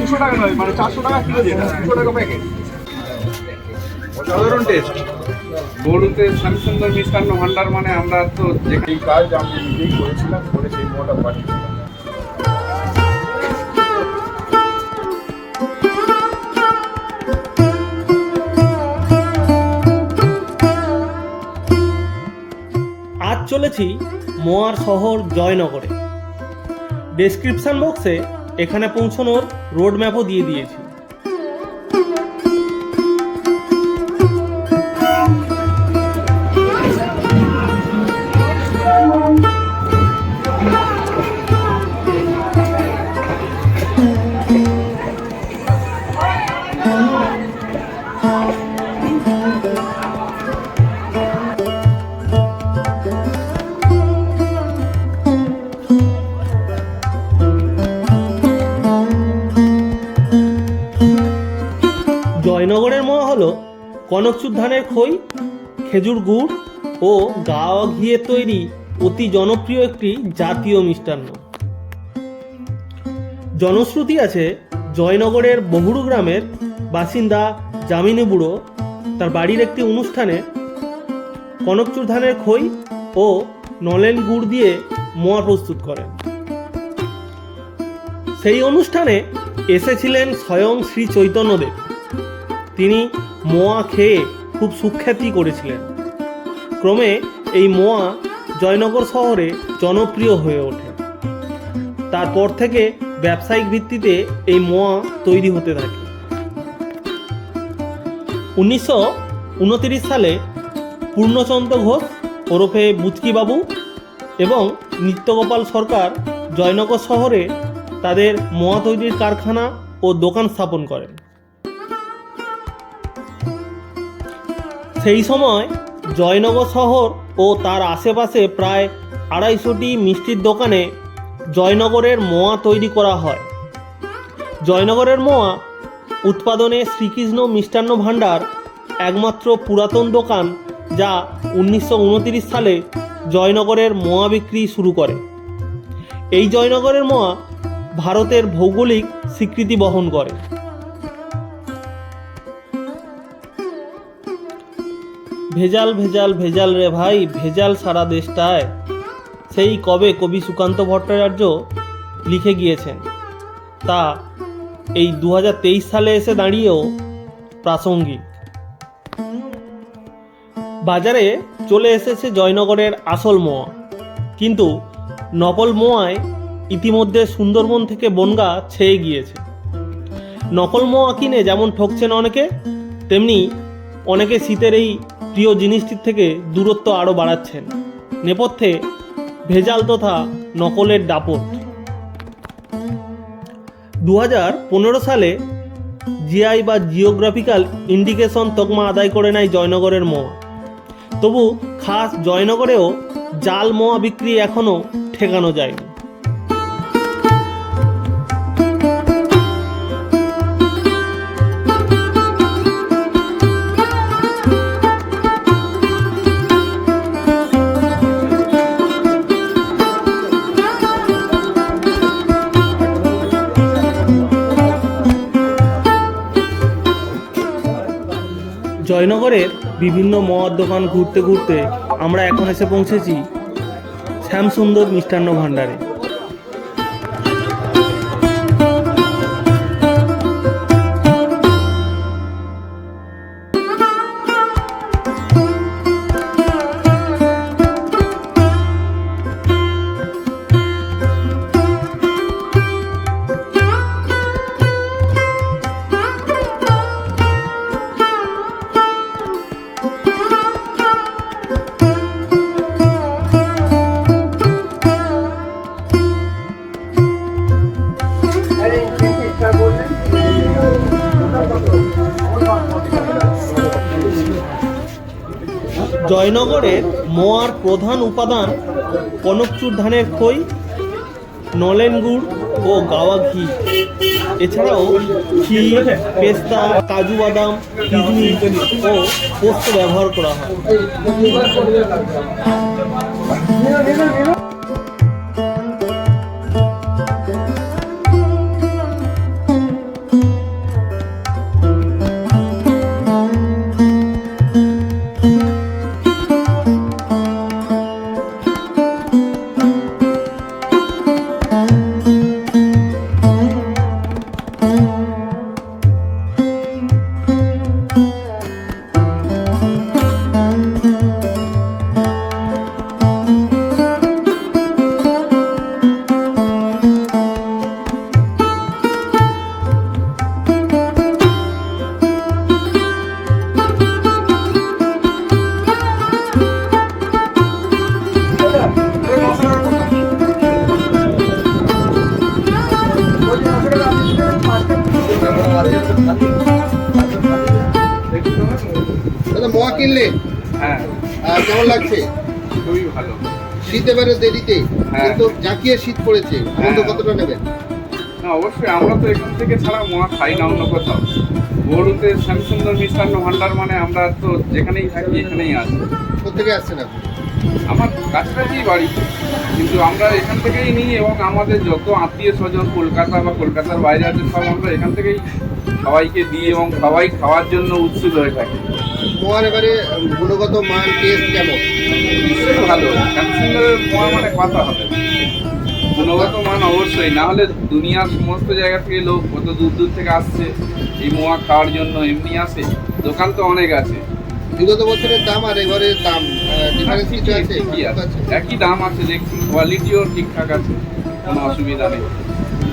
দুশো টাকা নয় মানে চারশো টাকা কিলো যেটা দুশো টাকা প্যাকেট অসাধারণ টেস্ট গরুতে শ্যামসুন্দর মিষ্টান্ন ভান্ডার মানে আমরা তো যে কাজ আমি নিজেই করেছিলাম করে সেই মোটা পাঠিয়েছিলাম আজ চলেছি মোয়ার শহর জয়নগরে। ডেসক্রিপশন বক্সে এখানে পৌঁছানোর রোড ম্যাপও দিয়ে দিয়েছি। কনকচুর ধানের খই, খেজুর গুড় ও গাওয়া ঘিয়ে তৈরি অতি জনপ্রিয় একটি জাতীয় মিষ্টান্ন। জনশ্রুতি আছে জয়নগরের বহুরু গ্রামের বাসিন্দা জামিনী বুড়ো তার বাড়ির একটি অনুষ্ঠানে কনকচুর ধানের খই ও নলেন গুড় দিয়ে মোয়া প্রস্তুত করেন। সেই অনুষ্ঠানে এসেছিলেন স্বয়ং শ্রী চৈতন্যদেব তিনি মোয়া খেয়ে খুব সুখ্যাতি করেছিলেন। ক্রমে এই মোয়া জয়নগর শহরে জনপ্রিয় হয়ে ওঠে। তারপর থেকে ব্যবসায়িক ভিত্তিতে এই মোয়া তৈরি হতে থাকে। উনিশশো সালে পূর্ণচন্দ্র ঘোষ, ওরফে বুচকিবাবু এবং নিত্যগোপাল সরকার জয়নগর শহরে তাদের মোয়া তৈরির কারখানা ও দোকান স্থাপন করেন। সেই সময় জয়নগর শহর ও তার আশেপাশে প্রায় আড়াইশোটি মিষ্টির দোকানে জয়নগরের মোয়া তৈরি করা হয়। জয়নগরের মোয়া উৎপাদনে শ্রীকৃষ্ণ মিষ্টান্ন ভাণ্ডার একমাত্র পুরাতন দোকান যা উনিশশো সালে জয়নগরের মোয়া বিক্রি শুরু করে। এই জয়নগরের মোয়া ভারতের ভৌগোলিক স্বীকৃতি বহন করে। ভেজাল ভেজাল ভেজাল রে ভাই, ভেজাল সারা দেশটায়। সেই কবে কবি সুকান্ত ভট্টাচার্য লিখে গিয়েছেন। তা এই দু হাজার তেইশ সালে এসে দাঁড়িয়েও প্রাসঙ্গিক। বাজারে চলে এসেছে জয়নগরের আসল মোয়া। কিন্তু নকল মোয়ায় ইতিমধ্যে সুন্দরবন থেকে বনগা ছেয়ে গিয়েছে। নকল মোয়া কিনে যেমন ঠকছেন অনেকে, তেমনি অনেকে শীতের এই প্রিয় জিনিসটির থেকে দূরত্ব আরও বাড়াচ্ছেন। নেপথ্যে ভেজাল তথা নকলের দাপট। দু সালে জিআই বা জিওগ্রাফিক্যাল ইন্ডিকেশন তকমা আদায় করে নেয় জয়নগরের মোয়া। তবু খাস জয়নগরেও জাল মোয়া বিক্রি এখনও ঠেকানো যায়নি। জয়নগরের বিভিন্ন মদ দোকান ঘুরতে ঘুরতে আমরা এখন এসে পৌঁছেছি শ্যামসুন্দর মিষ্টান্ন ভাণ্ডারে। জয়নগরের মোয়ার প্রধান উপাদান কনকচুর ধানের খই, নলেন গুড় ও গাওয়া ঘি। এছাড়াও ঘি পেস্তা, কাজু বাদাম কিশমিশ ও পোস্ত ব্যবহার করা হয়। কিনলেন হ্যাঁ। কেমন লাগছে? খুবই ভালো। শীত এবারে দেরিতে হ্যাঁ। কিন্তু জাঁকিয়ে শীত পড়েছে আনন্দ হ্যাঁ। কতটা নেবেন? না অবশ্যই আমরা তো এখান থেকে ছাড়া মোয়া খাই না অন্য কোথাও। গরুতে শ্যামসুন্দর মিষ্টান্ন ভান্ডার মানে আমরা তো যেখানেই থাকি এখানেই আছি কোথেকে আসছেন আপনি? আমার কাছাকাছি বাড়ি কিন্তু আমরা এখান থেকেই নিই এবং আমাদের যত আত্মীয় স্বজন কলকাতা বা কলকাতার বাইরে আছে সব আমরা এখান থেকেই সবাইকে দিই এবং সবাই খাওয়ার জন্য উৎসুক হয়ে থাকে। মোয়ার এবারে গুণগত মান টেস্ট কেমন? নিশ্চয়ই ভালো। শ্যামসুন্দরের মোয়া মানে কথা হবে। গুণগত মান অবশ্যই। না হলে দুনিয়ার সমস্ত জায়গা থেকে লোক কত দূর দূর থেকে আসছে এই মোয়া খাওয়ার জন্য এমনি আসে। দোকান তো অনেক আছে। বিগত বছরের দাম আর এবারের দাম ডিফারেন্স কিছু ঠিকই- আছে। একই দাম আছে দেখছি কোয়ালিটিও ঠিকঠাক আছে। কোনো অসুবিধা নেই।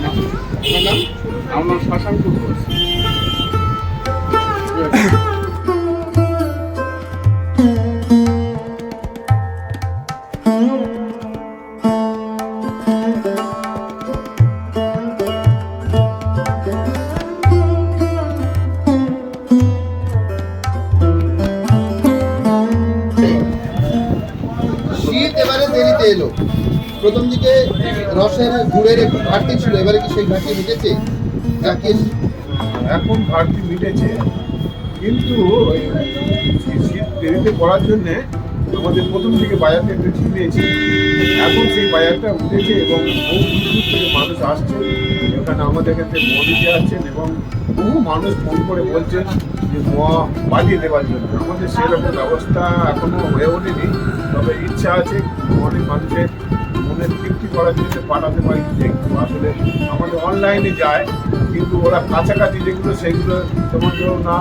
আপনার নাম? আমার শশাঙ্ক ঘোষ। দেরিতে এলো। প্রথম দিকে রসের গুড়ের একটু ঘাটতি ছিল, এবারে কি সেই ঘাটতি মিটেছে? এখন ঘাটতি মিটেছে, কিন্তু শীত দেরিতে পড়ার জন্যে আমাদের প্রথম দিকে বাজারটা একটু ঝিমিয়েছে এখন সেই বাজারটা উঠেছে এবং বহু দূর থেকে মানুষ আসছে। এখানে আমাদের মোয়া দিতে আসছেন এবং বহু মানুষ ফোন করে বলছেন যে মোয়া পাঠিয়ে দেওয়ার জন্য। আমাদের সেরকম ব্যবস্থা এখনও হয়ে ওঠেনি, তবে ইচ্ছা আছে অনেক মানুষের মনের তৃপ্তি করার জন্য পাঠাতে পারি দেখতে আসলে আমাদের অনলাইনে যায় কিন্তু ওরা কাছাকাছি যেগুলো সেগুলো যেমন ধরুন না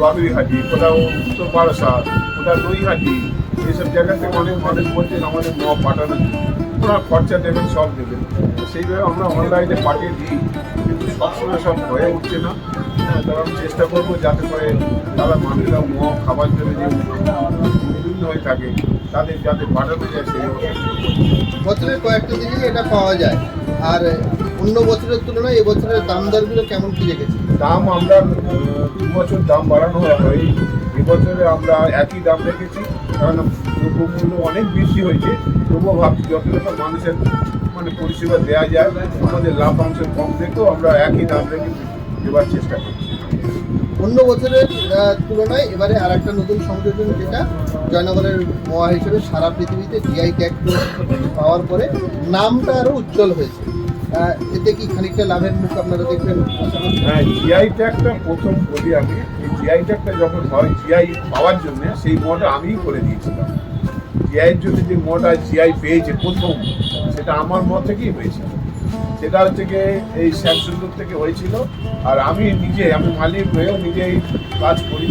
বাবুইহাটি কোথাও উত্তর বারাসাত কোথাও নৈহাটি এইসব জায়গা থেকে অনেক মানুষ বলছেন আমাদের মহ পাঠানোর জন্য। ওরা খরচা দেবেন সব দেবেন। সেইভাবে আমরা অনলাইনে পাঠিয়ে দিই কিন্তু সবসময় সব হয়ে উঠছে না। হ্যাঁ, তবে আমি চেষ্টা করব যাতে করে তারা মানুষরা মহ খাবার জন্য যে হয়ে থাকে তাদের যাতে পাঠানো যায় সেই বছরের কয়েকটা দিনই এটা পাওয়া যায়। আর অন্য বছরের তুলনায় এবছরের দাম দরগুলো কেমন কি রেখেছে দাম আমরা দু বছর দাম বাড়ানো হয় এবছরে আমরা একই দাম রেখেছি কারণ দ্রব্যমূল্য অনেক বৃদ্ধি হয়েছে। তবুও ভাবছি যতটা মানুষের মানে পরিষেবা দেওয়া যায় আমাদের লাভাংশ কম রেখেও আমরা একই দাম রেখে দেওয়ার চেষ্টা করছি। অন্য বছরের তুলনায় এবারে আর একটা নতুন সংযোজন যেটা জয়নগরের মহা হিসেবে সারা পৃথিবীতে জিআই ট্যাগ পাওয়ার পরে নামটা আরও উজ্জ্বল হয়েছে। এতে কি খানিকটা লাভের মুখ আপনারা দেখবেন? হ্যাঁ জিআই ট্যাগটা প্রথম বলি আমি জিআই ট্যাগটা যখন হয় জিআই পাওয়ার জন্য সেই মোটা আমিই করে দিয়েছিলাম। জিআইয়ের জন্য যে মোটা জিআই পেয়েছে প্রথম, সেটা আমার মত থেকেই হয়েছিল সেটা হচ্ছে গিয়ে এই শ্যামসুন্দর থেকে হয়েছিল। আর আমি নিজে, আমি মালিক হয়েও নিজেই কাজ করি।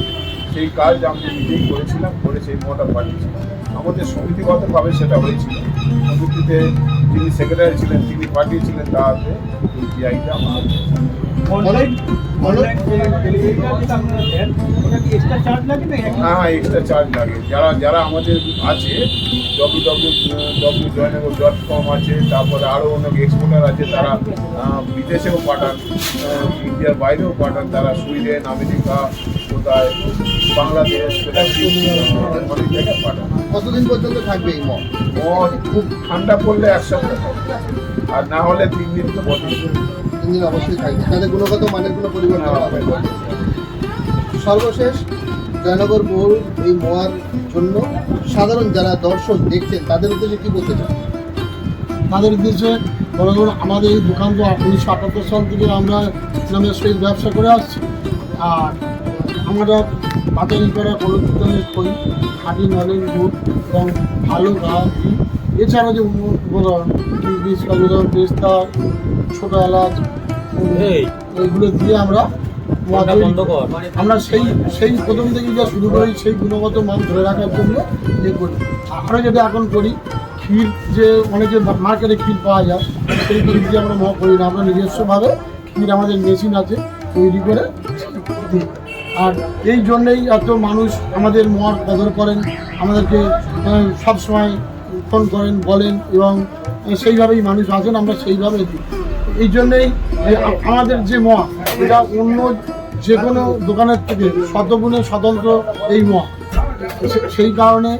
সেই কাজ আমি নিজেই করেছিলাম, করে সেই মোটা পাঠিয়েছিলাম। আমাদের সমিতিগতভাবে সেটা হয়েছিল। সমিতিতে যিনি সেক্রেটারি ছিলেন, তিনি পাঠিয়েছিলেন হ্যাঁ এক্সট্রা চার্জ লাগে। যারা যারা আমাদের আছে W W W Joynagar dot com আছে তারপরে আরও অনেক এক্সপোর্টার আছে তারা বিদেশেও পাঠান ইন্ডিয়ার বাইরেও পাঠান তারা সুইডেন আমেরিকা কোথায় বাংলাদেশ অনেক জায়গায় পাঠান। কতদিন পর্যন্ত থাকবে এই মঠ মদ খুব ঠান্ডা পড়লে এক সপ্তাহ। আর না হলে তিন দিন তো বটে তিন অবশ্যই থাকবে। তাদের গুণগত মানের কোনো পরিবর্তন হবে সর্বশেষ, জয়নগর বহুল এই মোয়ার জন্য সাধারণ যারা দর্শক দেখছেন, তাদের উদ্দেশ্যে কি বলতে চান? তাদের উদ্দেশ্যে বড় বড় আমাদের এই দোকান তো উনিশশো আটাত্তর সাল থেকে আমরা ইসলামের সহিত ব্যবসা করে আসছি। আর আমরা বাজারি করা কলকাতার করি খাঁটি নলেন দুধ এবং ভালো গাছ এছাড়া যে উপকরণ কাজুদম পেস্তা, ছোটো এলাচ এইগুলো দিয়ে আমরা। আমরা সেই সেই প্রথম থেকে যা শুরু করি সেই গুণগত মান ধরে রাখার জন্য ইয়ে করি। আমরা যেটা এখন করি ক্ষীর যে অনেকে মার্কেটে ক্ষীর পাওয়া যায় সেই ক্ষীর দিয়ে আমরা মহ করি না। আমরা নিজস্বভাবে ক্ষীর আমাদের মেশিন আছে তৈরি করে দিই। আর এই জন্যেই এত মানুষ আমাদের মহার কদর করেন আমাদেরকে সবসময় ফোন করেন বলেন এবং সেইভাবেই মানুষ আছেন আমরা সেইভাবে দিই। এই জন্যেই আমাদের যে মহা, এটা অন্য যে কোনো দোকানের থেকে শতগুণে স্বতন্ত্র এই মহা। সেই কারণে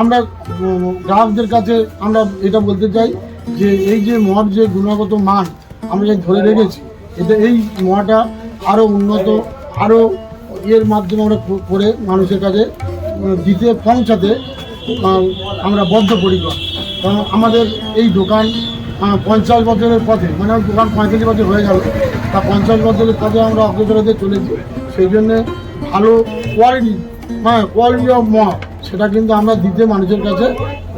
আমরা গ্রাহকদের কাছে আমরা এটা বলতে চাই যে এই যে মদ যে গুণগত মান আমরা যে ধরে রেখেছি, এটা এই মহাটা আরও উন্নত আরও এর মাধ্যমে আমরা করে মানুষের কাছে দিতে, পৌঁছাতে আমরা বদ্ধপরিকর। কারণ আমাদের এই দোকান পঞ্চাশ বছরের পথে মানে দোকান পঁয়তাল্লিশ বছর হয়ে গেল। তা পঞ্চাশ বছরের পথে আমরা অগ্রসরতে চলেছি। সেই জন্যে ভালো কোয়ালিটি হ্যাঁ কোয়ালিটি অফ মদ সেটা কিন্তু আমরা দিতে মানুষের কাছে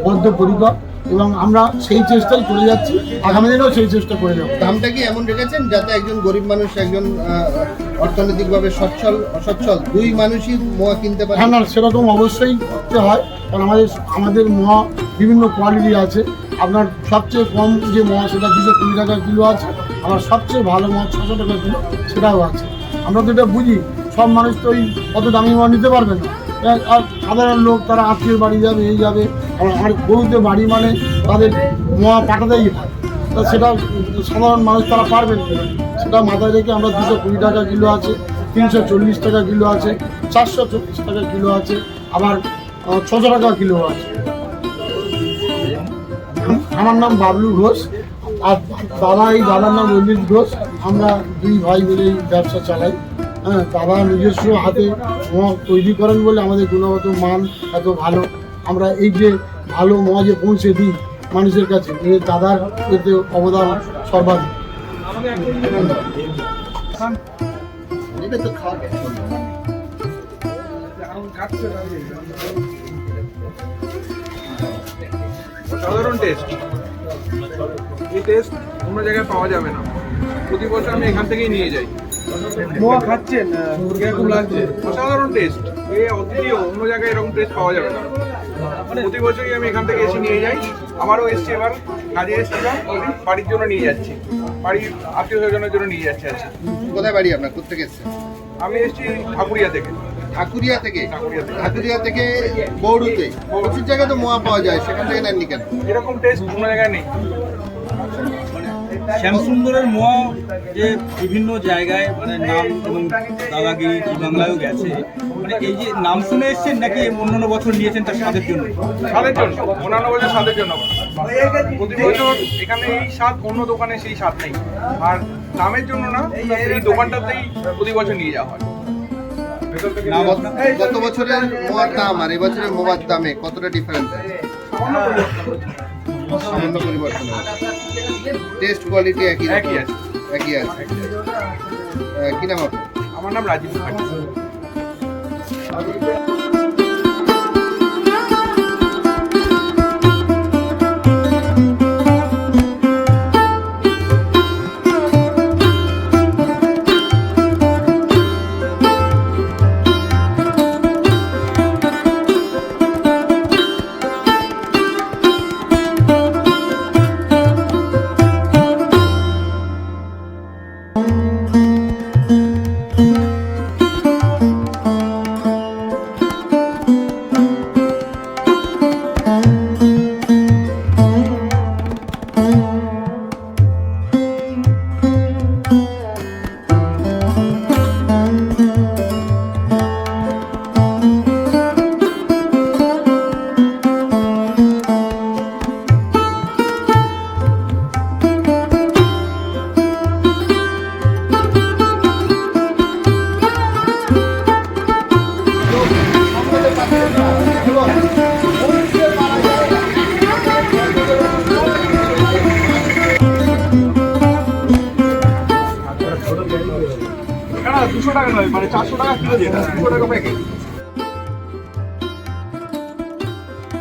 বদ্ধপরিকর এবং আমরা সেই চেষ্টাই করে যাচ্ছি। আগামী দিনেও সেই চেষ্টা করে যাব। দামটা কি এমন রেখেছেন যাতে একজন গরিব মানুষ, একজন অর্থনৈতিকভাবে সচ্ছল, অসচ্ছল, দুই মানুষই মোয়া কিনতে পারে। হ্যাঁ না, সেরকম অবশ্যই করতে হয়, কারণ আমাদের আমাদের মহা বিভিন্ন কোয়ালিটি আছে। আপনার সবচেয়ে কম যে মহা সেটা দুশো কুড়ি টাকা কিলো আছে। আবার সবচেয়ে ভালো মহা ছশো টাকা কিলো, সেটাও আছে। আমরা তো এটা বুঝি, সব মানুষ তো ওই অত দামি মহা নিতে পারবে না। আর সাধারণ লোক, তারা আত্মীয় বাড়ি যাবে, এই যাবে। আর আর গরুতে বাড়ি মানে তাদের মোয়া পাঠাতেই হয়। তা সেটা সাধারণ মানুষ তারা পারবেন সেটা মাথায় রেখে আমরা দুশো কুড়ি টাকা কিলো আছে, তিনশো চল্লিশ টাকা কিলো আছে, চারশো চল্লিশ টাকা কিলো আছে, আবার ছশো টাকা কিলো আছে। আমার নাম বাবলু ঘোষ, আর বাবা এই দাদার নাম রঞ্জিত ঘোষ। আমরা দুই ভাই মিলে ব্যবসা চালাই। হ্যাঁ বাবা নিজস্ব হাতে মদ তৈরি করেন বলে আমাদের গুণগত মান এত ভালো। আমরা এই যে ভালো মজে পৌঁছে দিই মানুষের কাছে দাদার এতে অবদান সর্বাধিক। এটা তো খাওয়া সাধারণ টেস্ট এই টেস্ট অন্য জায়গায় পাওয়া যাবে না। প্রতি বছর আমি এখান থেকেই নিয়ে যাই। মোয়া খাচ্ছেন কীরকম লাগছে অসাধারণ টেস্ট এই অদ্বিতীয় অন্য জায়গায় এরকম টেস্ট পাওয়া যাবে না। প্রতি বছরই আমি এখান থেকে এসে নিয়ে যাই। আমারও এসছি এবার কাজে এসেছিলাম বাড়ির জন্য নিয়ে যাচ্ছি। বাড়ির আত্মীয় স্বজনের জন্য নিয়ে যাচ্ছি আজকে কোথায় বাড়ি আপনার? কোথেকে এসছেন আমি এসেছি ঠাকুরিয়া থেকে। ঠাকুরিয়া থেকে? ঠাকুরিয়া থেকে। বৌরুতে প্রচুর জায়গায় তো মোয়া পাওয়া যায় সেখান থেকে নেননি কেন? এরকম টেস্ট কোনো জায়গায় নেই। শ্যামসুন্দরের মোয়া যে বিভিন্ন জায়গায় মানে নাম এবং দাদাগিরি বাংলায়ও গেছে। মানে এই যে নাম শুনে এসছেন নাকি অন্যান্য বছর নিয়েছেন তার স্বাদের জন্য? স্বাদের জন্য অন্যান্য বছর স্বাদের জন্য। প্রতি বছর এখানে এই স্বাদ অন্য দোকানে সেই স্বাদ নেই। আর নামের জন্য না এই দোকানটাতেই প্রতি বছর নিয়ে যাওয়া হয়। গত বছরের মোয়ার দাম আর এবছরের মোয়ার দামে কতটা ডিফারেন্স আছে? সামান্য পরিবর্তন টেস্ট কোয়ালিটি একই একই আছে। একই আছে। কি নাম আপনার? আমার নাম রাজীব।